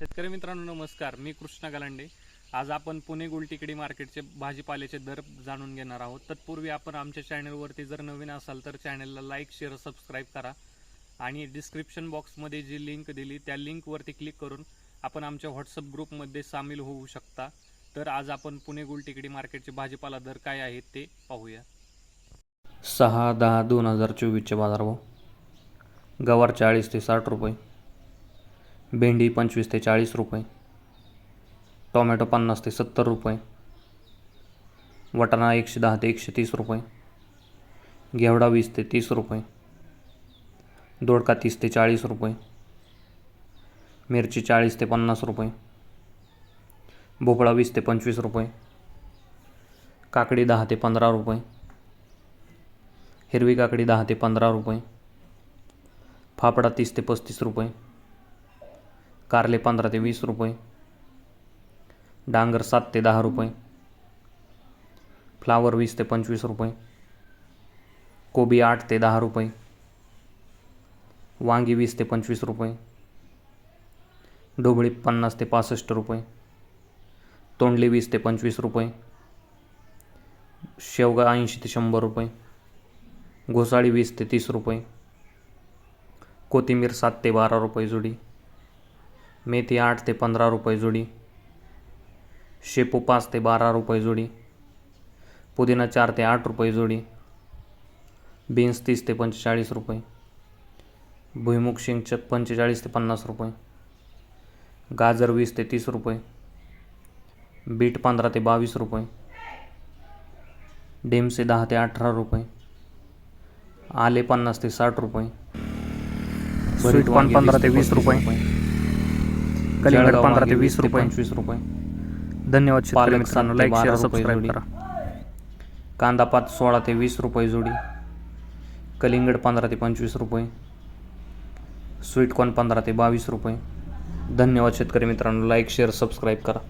शेतकरी मित्रांनो नमस्कार. मी कृष्णा गलांडे. आज आपण पुणे गुलटिकडी मार्केटचे भाजीपाल्याचे दर जाणून घेणार आहोत. तत्पूर्वी आपण आमच्या चॅनलवरती जर नवीन असाल तर चॅनलला लाईक शेअर सबस्क्राईब करा आणि डिस्क्रिप्शन बॉक्समध्ये जी लिंक दिली त्या लिंकवरती क्लिक करून आपण आमच्या व्हॉट्सअप ग्रुपमध्ये सामील होऊ शकता. तर आज आपण पुणे गुलटिकडी मार्केटचे भाजीपाला दर काय आहेत ते पाहूया. सहा दहा दोन हजार चोवीसचे बाजारभाव गवार चाळीस ते साठ रुपये. भेंडी पंचवीस ते चाळीस रुपये. टोमॅटो पन्नास ते सत्तर रुपये. वटाणा एकशे दहा ते एकशे तीस रुपये. घेवडा वीस ते तीस रुपये. दोडका तीस ते चाळीस रुपये. मिरची चाळीस ते पन्नास रुपये. भोपळा वीस ते पंचवीस रुपये. काकडी दहा ते पंधरा रुपये. हिरवी काकडी दहा ते पंधरा रुपये. फाफडा तीस ते पस्तीस रुपये. कारले पंधरा ते वीस रुपये. डांगर सात ते दहा रुपये. फ्लावर वीस ते पंचवीस रुपये. कोबी आठ ते दहा रुपये. वांगी वीस ते पंचवीस रुपये. ढोबळी पन्नास ते पासष्ट रुपये. तोंडली वीस ते पंचवीस रुपये. शेवगा ऐंशी ते शंभर रुपये. घोसाळी वीस ते तीस रुपये. कोथिंबीर सात ते बारा रुपये जुडी. मेथी आठ ते पंधरा रुपये जुडी. शेपू पाच ते बारा रुपये जुडी. पुदिना चार ते आठ रुपये जुडी. बीन्स तीस ते पंचेचाळीस रुपये. भुईमुग शेंगच पंचेचाळीस ते पन्नास रुपये. गाजर वीस ते तीस रुपये. बीट पंधरा ते बावीस रुपये. डेमसे दहा ते अठरा रुपये. आले पन्नास ते साठ रुपये. स्वीट कॉर्न पंधरा ते वीस रुपये. कलिंगड पंधरा ते वीस रुपये. पंचवीस रुपये. धन्यवाद शेतकरी मित्रांनो. Like share subscribe. करा. कांदा पात सोळा ते वीस रुपये जोडी. कलिंगड पंधरा ते पंचवीस रुपये. स्वीट कॉर्न पंधरा ते बावीस रुपये. धन्यवाद शेतकरी मित्रांनो. लाईक शेअर सबस्क्राईब करा.